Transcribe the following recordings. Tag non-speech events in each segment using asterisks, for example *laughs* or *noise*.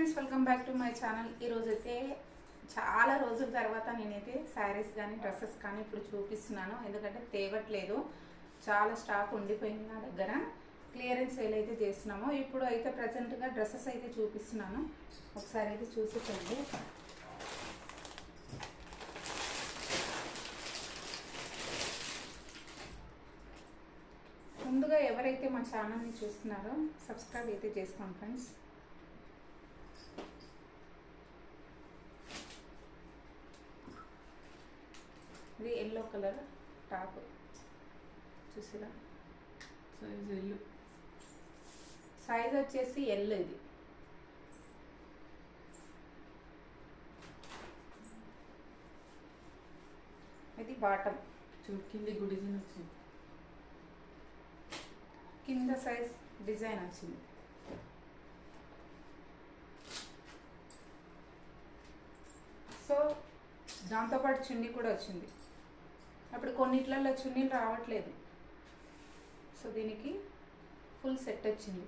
Friends welcome back to my channel. ఈరోజైతే అయితే చాలా రోజుల తర్వాత నేనైతే శారీస్ కానీ డ్రెస్సెస్ కానీ ఇప్పుడు చూపిస్తున్నాను. ఎందుకంటే తేవట్లేదు. చాలా స్టాక్ ఉండిపోయింది నా దగ్గర. క్లియరెన్స్ సేల్ అయితే చేస్తున్నాము. ఇప్పుడు అయితే ప్రజెంట్గా డ్రెస్సెస్ అయితే చూపిస్తున్నాను. ఒకసారి అయితే చూసేసండి. ముందుగా ఎవరైతే మా ఛానల్ని చూస్తున్నారో సబ్స్క్రైబ్ అయితే చేసుకోండి ఫ్రెండ్స్ ఇది ఎల్లో కలర్ టాప్. చూసిరా? Size L. సైజ్ వచ్చేసి ఎల్ ఇది. ఇది బాటమ్. కింది గుడి డిజైన్ వచ్చింది. కింద సైజ్ డిజైన్ వచ్చింది. సో దాంతోపాటు చున్నీ కూడా వచ్చింది. అప్పుడు కొన్నిట్లలో చున్నీలు రావట్లేదు. సో దీనికి ఫుల్ సెట్ వచ్చింది.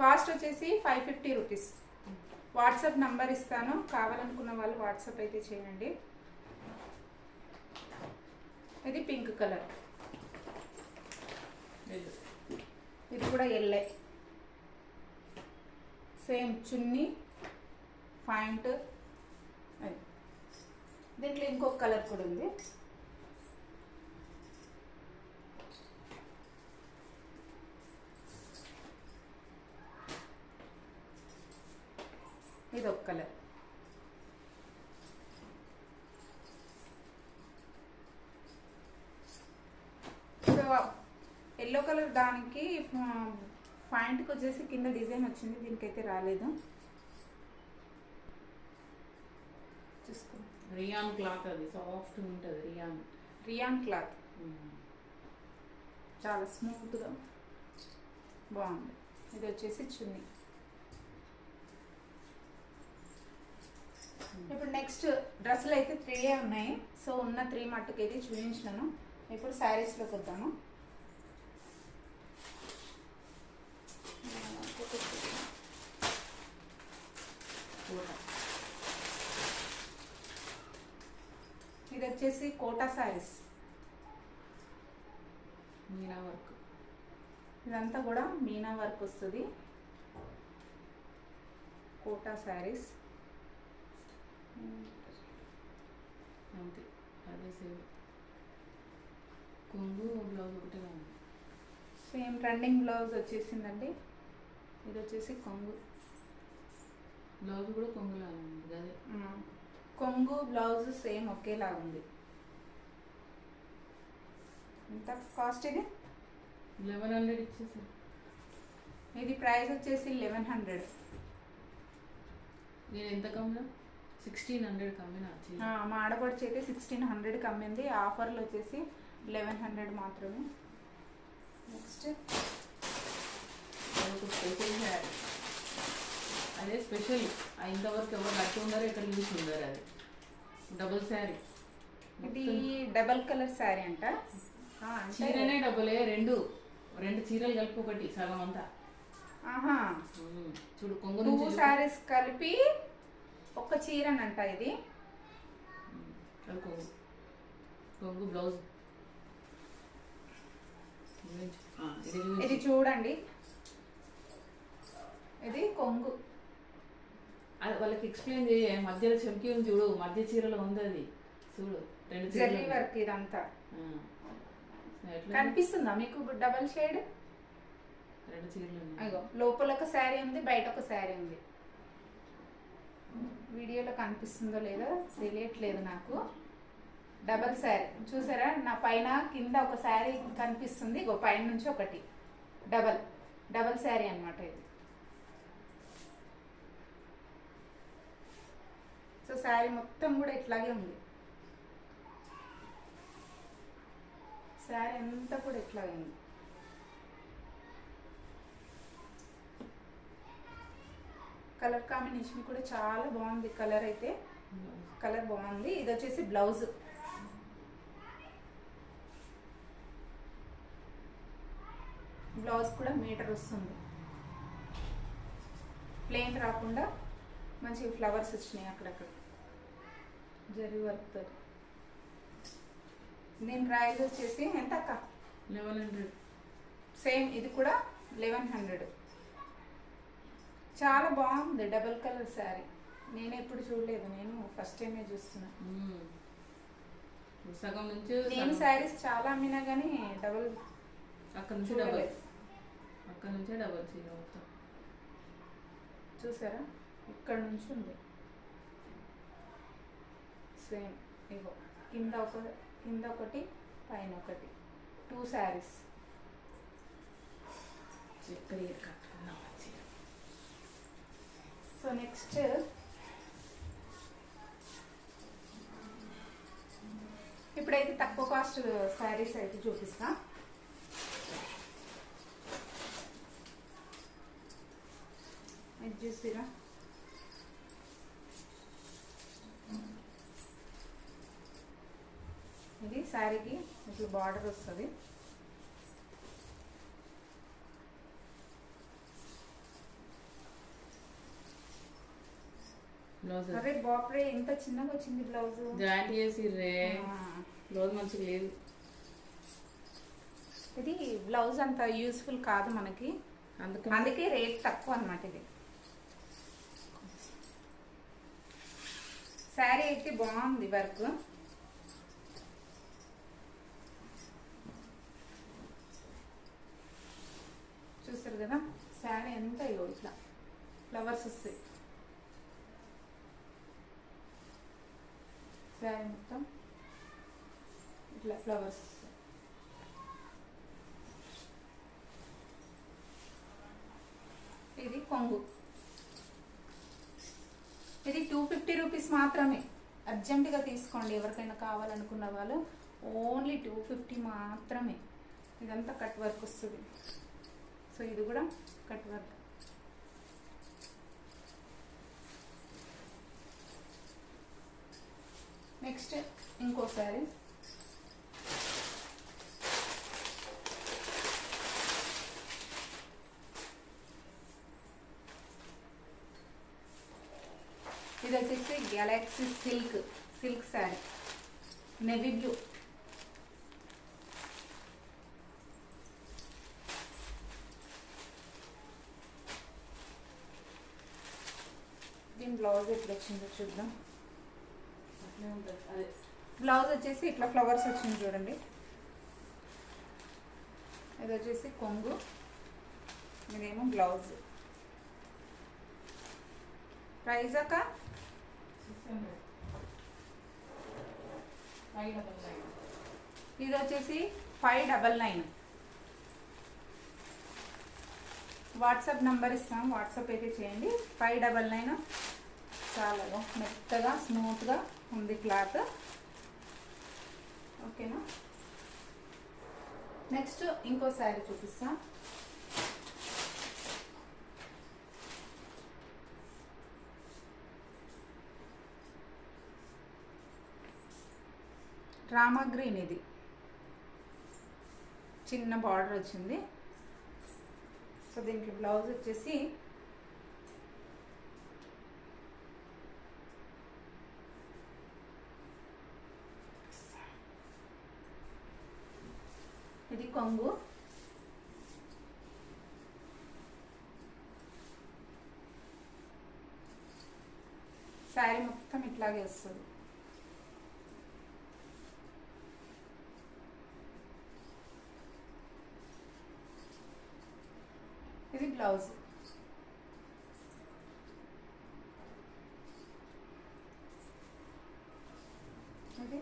కాస్ట్ వచ్చేసి five fifty rupees. WhatsApp number ఇస్తాను. కావాలనుకున్న వాళ్ళు వాట్సాప్ అయితే చేయండి. ఇది పింక్ కలర్. ఇది కూడా ఎల్లే. సేమ్ చున్నీ పాయింట్. దీంట్లో ఇంకొక కలర్ కూడా ఉంది. ఇది ఒక కలర్. సో ఎల్లో కలర్ దానికి పాయింట్కి వచ్చేసి కింద డిజైన్ వచ్చింది దీనికైతే రాలేదు. చూసుకో రియాన్ క్లాత్ అది సాఫ్ట్ ఉంటుంది రియాన్ రియాన్ క్లాత్ చాలా స్మూత్గా బాగుంది. ఇది వచ్చేసి చున్నీ. ఇప్పుడు నెక్స్ట్ డ్రెస్సులు అయితే త్రీ ఉన్నాయి. సో ఉన్న త్రీ మట్టుకు అయితే చూపించాను ఇప్పుడు శారీస్లోకి వద్దాము కోట ఇది వచ్చేసి కోటా శారీస్ మీనా వర్క్. ఇదంతా కూడా మీనా వర్క్ వస్తుంది. కోటా శారీస్ అంతే అదే సేమ్ కొంగు బ్లౌజ్ ఒకటే సేమ్ రన్నింగ్ బ్లౌజ్ వచ్చేసిందండి. ఇది వచ్చేసి కొంగు. బ్లౌజ్ కూడా కొంగులా ఉంది అదే. కొంగు బ్లౌజ్ సేమ్ ఒకేలా ఉంది ఎంత కాస్ట్ ఇది? లెవెన్ హండ్రెడ్ ఇచ్చేసారు. ఇది ప్రైస్ వచ్చేసి లెవెన్ హండ్రెడ్ నేను ఎంత కమ్మినా? Sixteen hundred కమ్మినా. మా ఆడపడిచి అయితే సిక్స్టీన్ హండ్రెడ్కి అమ్మింది ఆఫర్లు వచ్చేసి లెవెన్ హండ్రెడ్ మాత్రమే. నెక్స్ట్ స్పెషల్ శారీ అదే స్పెషల్ ఇంతవరకు ఎవరు కట్టి ఉండారో ఇక్కడ చూసి ఉండారు అది. డబుల్ శారీ ఇది డబల్ కలర్ శారీ అంటే- చీరనే డబులే రెండు రెండు చీరలు కలిపి ఒకటి సగం అంతా. ఆహా. చూడు కొంగు టూ చూడు. శారీస్ కలిపి ఒక చీరనంట ఇది? కొంగు. కొంగు బ్లౌజ్. ఇది చూడండి. ఇది కొంగు. అది వాళ్ళకి ఎక్స్ప్లెయిన్ చేయ మధ్యలో చెంకి ఉంది చూడు మధ్య చీరలో ఉంది అది. చూడు రెండు. వర్క్ ఇదంతా. కనిపిస్తుందా మీకు డబల్ షేడ్? రెండు చీరలు లోపల ఒక శారీ ఉంది బయట ఒక శారీ ఉంది. వీడియోలో కనిపిస్తుందో లేదో తెలియట్లేదు నాకు. డబల్ శారీ చూసారా? నా పైన కింద ఒక శారీ కనిపిస్తుంది ఇగో పైన నుంచి ఒకటి. డబల్ డబల్ శారీ అన్నమాట ఇది. సో శారీ మొత్తం కూడా ఇట్లాగే ఉంది. శారీ అంతా కూడా ఎట్లా అయింది? కలర్ కాంబినేషన్ కూడా చాలా బాగుంది. కలర్ అయితే కలర్ బాగుంది. ఇది వచ్చేసి బ్లౌజ్. బ్లౌజ్ కూడా మీటర్ వస్తుంది. ప్లెయిన్ రాకుండా మంచి ఫ్లవర్స్ వచ్చినాయి అక్కడక్కడ. జరి వర్క్ దీని ప్రైస్ వచ్చేసి ఎంత అక్క లెవెన్ హండ్రెడ్. సేమ్ ఇది కూడా లెవెన్ హండ్రెడ్. చాలా బాగుంది డబుల్ కలర్ శారీ. నేను ఎప్పుడు చూడలేదు నేను ఫస్ట్ టైమే చూస్తున్నా. సగం నుంచి నేను. శారీస్ చాలా అమ్మినా కానీ డబుల్ అక్కడ నుంచి డబల్. అక్కడ నుంచే డబల్ చీర మొత్తం. చూసారా? ఇక్కడ నుంచి ఉంది. సేమ్ ఇగో కింద ఒక కింద ఒకటి పైన ఒకటి two saris clear cut so next ఇప్పుడైతే తక్కువ కాస్ట్ శారీస్ అయితే చూపిస్తా. ఇది చూసిరా ఇది శారీకి ఇట్లా బార్డర్ వస్తుంది. అరే బాప్రే ఇంత చిన్నగా వచ్చింది బ్లౌజ్. జాయింట్ చేసి రే బ్లౌజ్ మంచిగా లేదు. ఇది బ్లౌజ్ అంత యూస్ఫుల్ కాదు మనకి. అందుకని అందుకే రేట్ తక్కువ అన్నమాట ఇది. శారీ అయితే బాగుంది వర్క్ చూసారు కదా? శారీ ఎంత ఇగో ఇట్లా. ఫ్లవర్స్ వస్తాయి. శారీ మొత్తం ఇట్లా ఫ్లవర్స్ వస్తాయి. ఇది కొంగు. ఇది టూ ఫిఫ్టీ రూపీస్ మాత్రమే. అర్జెంటుగా తీసుకోండి. ఎవరికైనా కావాలనుకున్న వాళ్ళు ఓన్లీ టూ ఫిఫ్టీ మాత్రమే. ఇదంతా కట్ వర్క్ వస్తుంది. సో ఇది కూడా కట్ వర్క్. నెక్స్ట్ ఇంకోసారి. ఇది వచ్చేసి galaxy silk silk sari navy blue దీని బ్లౌజ్ ఎట్లా వచ్చిందో చూద్దాం. బ్లౌజ్ వచ్చేసి ఇట్లా ఫ్లవర్స్ వచ్చింది చూడండి. ఇది వచ్చేసి కొంగు. ఇదేమో బ్లౌజ్. Double nine. ఇది వచ్చేసి five double nine. WhatsApp number ఇస్తాం. వాట్సాప్ అయితే చేయండి. ఫైవ్ డబల్ నైన్ చాలా మెత్తగా స్మూత్గా ఉంది క్లాత్. ఓకేనా? నెక్స్ట్ ఇంకో శారీ చూపిస్తా. రామా గ్రీన్ ఇది. చిన్న బార్డర్ వచ్చింది. సో దీనికి బ్లౌజ్ వచ్చేసి కొంగు. శారీ మొత్తం ఇట్లాగే వస్తుంది. ఇది బ్లౌజ్ ఇది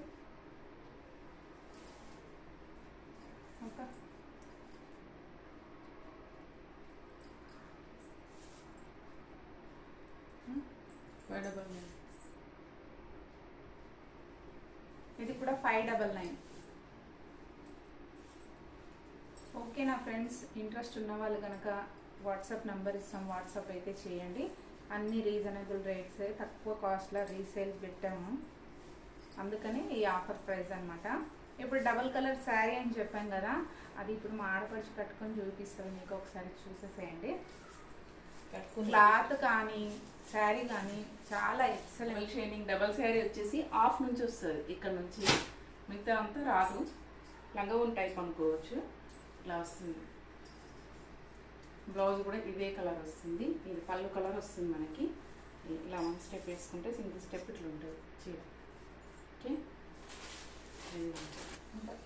ఓకే ఫైవ్ డబల్ నైన్ ఇది కూడా ఫైవ్ డబల్ నైన్ ఓకే నా ఫ్రెండ్స్ ఇంట్రెస్ట్ ఉన్న వాళ్ళు కనుక వాట్సాప్ నెంబర్ ఇస్తాం వాట్సాప్ అయితే చేయండి. అన్ని రీజనబుల్ రేట్స్ తక్కువ కాస్ట్లో రీసేల్ పెట్టాము. అందుకని ఈ ఆఫర్ ప్రైస్ అనమాట ఇప్పుడు డబల్ కలర్ శారీ అని చెప్పాను కదా అది ఇప్పుడు మా ఆడపడుచు కట్టుకొని చూపిస్తుంది మీకు ఒకసారి చూసేసేయండి. క్లాత్ కానీ శారీ కానీ చాలా excellent double shining double sari వచ్చేసి ఆఫ్ నుంచి వస్తుంది. ఇక్కడ నుంచి మిగతా అంతా రాదు. లంగవన్ టైప్ అనుకోవచ్చు. ఇలా వస్తుంది బ్లౌజ్ కూడా ఇదే కలర్ వస్తుంది. ఇది పళ్ళు కలర్ వస్తుంది మనకి. ఇలా వన్ స్టెప్ వేసుకుంటే సింగిల్ స్టెప్ ఇట్లా ఉంటుంది. చీర. ఓకే ఇది ఉంటుంది. ఓకేనా?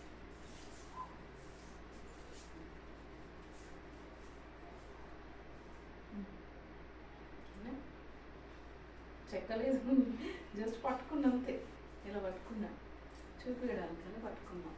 చెక్కలేదు. *laughs* జస్ట్ పట్టుకున్నంతే ఇలా పట్టుకున్నా. చూపించడానికి పట్టుకున్నాం.